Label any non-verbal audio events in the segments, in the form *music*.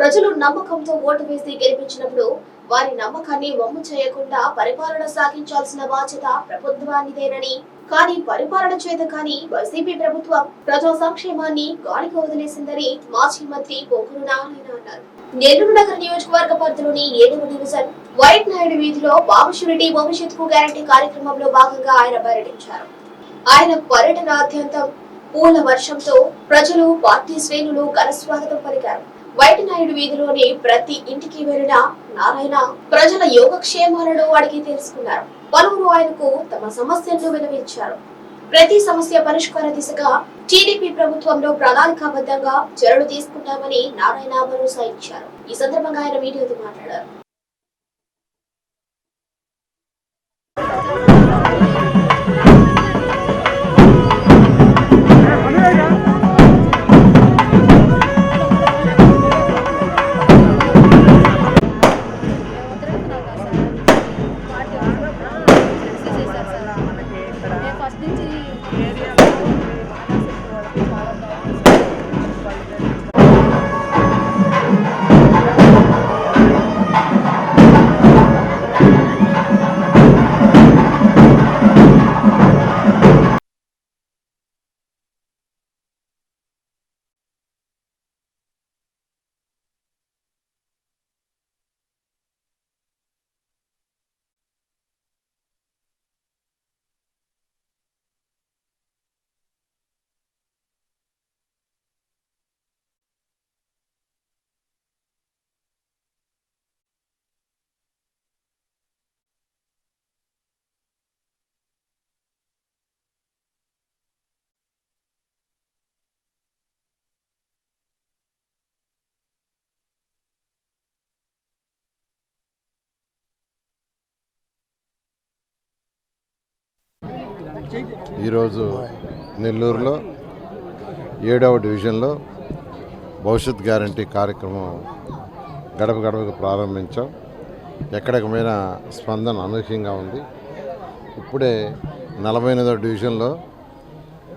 ప్రజలు నమ్మకంతో ఓటు వేసి గెలిపించినప్పుడు వారి నమ్మకాన్ని వమ్ము చేయకుండా పరిపాలన సాగించాల్సిన బాధ్యత ప్రభుత్వానిదేనని. కానీ పరిపాలన చేత కానీ వైసీపీ ప్రభుత్వం ప్రజా సంక్షేమాన్ని గాలికి వదిలేసిందని మాజీ మంత్రి పొంగురు నారాయణ అన్నారు. నెల్లూరు నగర నియోజకవర్గ పరిధిలోని ఏడవ డివిజన్ వైట్ నాయుడు వీధిలో బాబుషురెడ్డి భవిష్యత్తుకు గ్యారంటీ కార్యక్రమంలో భాగంగా ఆయన పర్యటించారు. ఆయన పర్యటన అత్యంతం పూల వర్షంతో ప్రజలు పార్టీ శ్రేణులు ఘన స్వాగతం పలికారు. వైటనాయుడు వీధిలోని ప్రతి ఇంటికి వెళ్ళిన నారాయణ ప్రజల యోగక్షేమాలను అడిగి తెలుసుకున్నారు. పలువురు ఆయనకు తమ సమస్యలను వినవించారు ప్రతి సమస్య పరిష్కార దిశగా టీడీపీ ప్రభుత్వంలో ప్రణాళికాబద్ధంగా చర్యలు తీసుకుంటామని నారాయణ భరోసా ఇచ్చారు. ఈ సందర్భంగా ఆయన మీడియాతో మాట్లాడారు. ఫస్ట్ ఈరోజు నెల్లూరులో ఏడవ డివిజన్లో భవిష్యత్ గ్యారంటీ కార్యక్రమం గడప గడపకు ప్రారంభించాం. ఎక్కడికమైన స్పందన అనూహ్యంగా ఉంది. ఇప్పుడే నలభై ఎనిమిదవ డివిజన్లో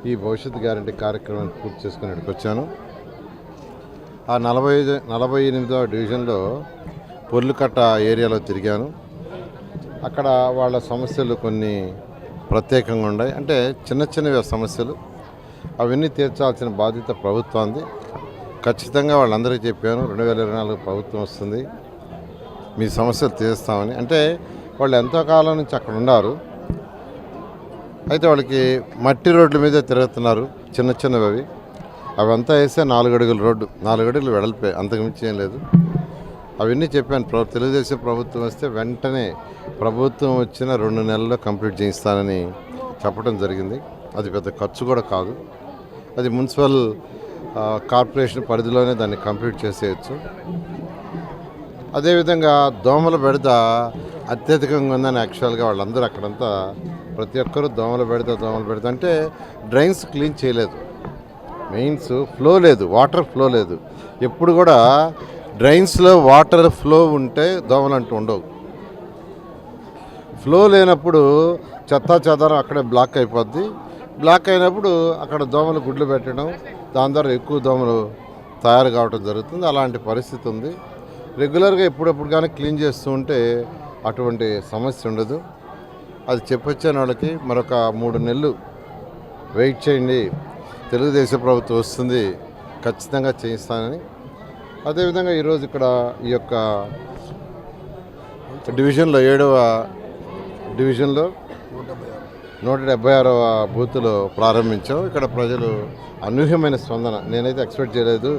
ఈ భవిష్యత్ గ్యారంటీ కార్యక్రమాన్ని పూర్తి చేసుకుని ఇక్కడికి వచ్చాను. ఆ నలభై ఐదు నలభై ఎనిమిదవ డివిజన్లో పొర్లుకట్ట ఏరియాలో తిరిగాను. అక్కడ వాళ్ళ సమస్యలు కొన్ని ప్రత్యేకంగా ఉన్నాయి. అంటే చిన్న చిన్నవి సమస్యలు. అవన్నీ తీర్చాల్సిన బాధ్యత ప్రభుత్వాన్ని ఖచ్చితంగా వాళ్ళందరికీ చెప్పాను రెండు వేల ఇరవై నాలుగు ప్రభుత్వం వస్తుంది. మీ సమస్యలు తీరుస్తామని. అంటే వాళ్ళు ఎంతో కాలం నుంచి అక్కడ ఉన్నారు. అయితే వాళ్ళకి మట్టి రోడ్ల మీద తిరుగుతున్నారు చిన్న చిన్నవి అవి. అవంతా వేస్తే నాలుగు అడుగుల రోడ్డు. నాలుగు అడుగులు వెడల్పే అంతకుమించి ఏం లేదు. అవన్నీ చెప్పాను. ప్ర తెలుగుదేశం ప్రభుత్వం వస్తే వెంటనే ప్రభుత్వం వచ్చిన రెండు నెలల్లో కంప్లీట్ చేయిస్తానని చెప్పడం జరిగింది. అది పెద్ద ఖర్చు కూడా కాదు. అది మున్సిపల్ కార్పొరేషన్ పరిధిలోనే దాన్ని కంప్లీట్ చేసేయచ్చు. అదేవిధంగా దోమల బెడద అత్యధికంగా ఉందని యాక్చువల్గా వాళ్ళందరూ అక్కడంతా ప్రతి ఒక్కరూ దోమల బెడద దోమల బెడత అంటే డ్రైన్స్ క్లీన్ చేయలేదు. మెయిన్స్ ఫ్లో లేదు వాటర్ ఫ్లో లేదు. ఎప్పుడు కూడా డ్రైన్స్లో వాటర్ ఫ్లో ఉంటే దోమలు అంటూ ఉండవు. ఫ్లో లేనప్పుడు చెత్తా చెదారం అక్కడే బ్లాక్ అయిపోద్ది. బ్లాక్ అయినప్పుడు అక్కడ దోమలు గుడ్లు పెట్టడం దాని ద్వారా ఎక్కువ దోమలు తయారు కావడం జరుగుతుంది. అలాంటి పరిస్థితి ఉంది. రెగ్యులర్గా ఎప్పుడప్పుడు కానీ క్లీన్ చేస్తూ ఉంటే అటువంటి సమస్య ఉండదు. అది చెప్పొచ్చాను వాళ్ళకి. మరొక మూడు నెలలు వెయిట్ చేయండి. తెలుగుదేశం ప్రభుత్వం వస్తుంది. ఖచ్చితంగా చేయిస్తానని అదేవిధంగా ఈరోజు ఇక్కడ ఈ యొక్క డివిజన్లో ఏడవ డివిజన్లో నూట డెబ్బై ఆరవ బూత్లో ప్రారంభించాం. ఇక్కడ ప్రజలు అనూహ్యమైన స్పందన. నేనైతే ఎక్స్పెక్ట్ చేయలేదు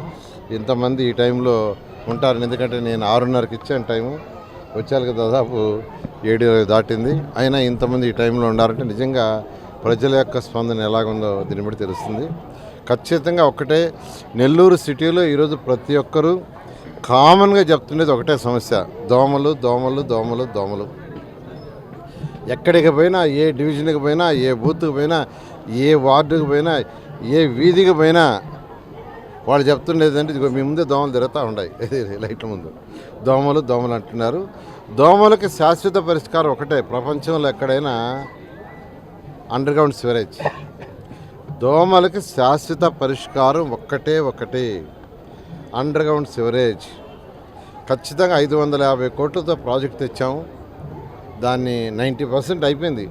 ఇంతమంది ఈ టైంలో ఉంటారని. ఎందుకంటే నేను ఆరున్నరకి ఇచ్చాను టైము. వచ్చాక దాదాపు ఏడు ఇరవై దాటింది. అయినా ఇంతమంది ఈ టైంలో ఉండాలంటే నిజంగా ప్రజల యొక్క స్పందన ఎలాగుందో దీన్ని బట్టి తెలుస్తుంది. ఖచ్చితంగా ఒకటే నెల్లూరు సిటీలో ఈరోజు ప్రతి ఒక్కరూ కామన్గా చెప్తుండేది ఒకటే సమస్య. దోమలు దోమలు దోమలు దోమలు. ఎక్కడికి పోయినా ఏ డివిజన్కి పోయినా ఏ బూత్కి పోయినా ఏ వార్డుకి పోయినా ఏ వీధికి పోయినా వాళ్ళు చెప్తుండేది అంటే ఇదిగో మీ ముందే దోమలు తిరుగుతూ ఉన్నాయి *laughs* లైట్ల ముందు. దోమలు దోమలు అంటున్నారు. దోమలకి శాశ్వత పరిష్కారం ఒకటే. ప్రపంచంలో ఎక్కడైనా అండర్గ్రౌండ్ సివరేజ్. దోమలకి శాశ్వత పరిష్కారం ఒక్కటే ఒకటి. అండర్ గ్రౌండ్ సివరేజ్ ఖచ్చితంగా ఐదు వందల యాభై కోట్లతో ప్రాజెక్ట్ తెచ్చాము. దాన్ని నైంటీ పర్సెంట్ అయిపోయింది.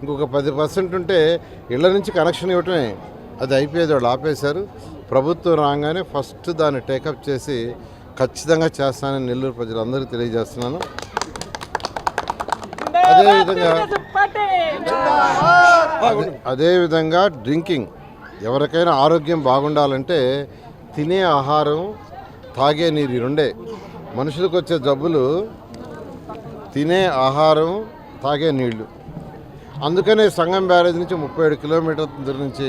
ఇంకొక పది పర్సెంట్ ఉంటే ఇళ్ళ నుంచి కనెక్షన్ ఇవ్వటమే. అది అయిపోయేది వాళ్ళు ఆపేశారు. ప్రభుత్వం రాగానే ఫస్ట్ దాన్ని టేకప్ చేసి ఖచ్చితంగా చేస్తానని నెల్లూరు ప్రజలందరికీ తెలియజేస్తున్నాను. అదేవిధంగా అదే- అదేవిధంగా డ్రింకింగ్. ఎవరికైనా ఆరోగ్యం బాగుండాలంటే తినే ఆహారం తాగే నీరు ఈ రెండే. మనుషులకు వచ్చే జబ్బులు తినే ఆహారం తాగే నీళ్ళు. అందుకనే సంగం బ్యారేజ్ నుంచి ముప్పై ఏడు కిలోమీటర్ల దూరం నుంచి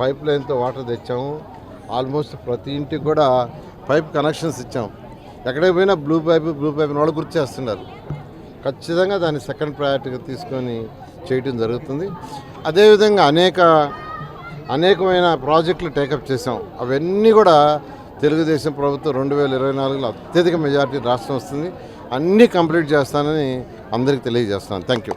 పైప్ లైన్తో వాటర్ తెచ్చాము. ఆల్మోస్ట్ ప్రతి ఇంటికి కూడా పైప్ కనెక్షన్స్ ఇచ్చాం ఎక్కడికి పోయినా బ్లూ పైప్ బ్లూ పైప్ వాళ్ళు గుర్తు చేస్తున్నారు. ఖచ్చితంగా దాన్ని సెకండ్ ప్రయారిటీగా తీసుకొని చేయటం జరుగుతుంది. అదేవిధంగా అనేక అనేకమైన ప్రాజెక్టులు టేకప్ చేసాం అవన్నీ కూడా తెలుగుదేశం ప్రభుత్వం రెండు వేల ఇరవై నాలుగులో అత్యధిక మెజారిటీ రాష్ట్రం వస్తుంది. అన్నీ కంప్లీట్ చేస్తానని అందరికీ తెలియజేస్తాను థ్యాంక్ యూ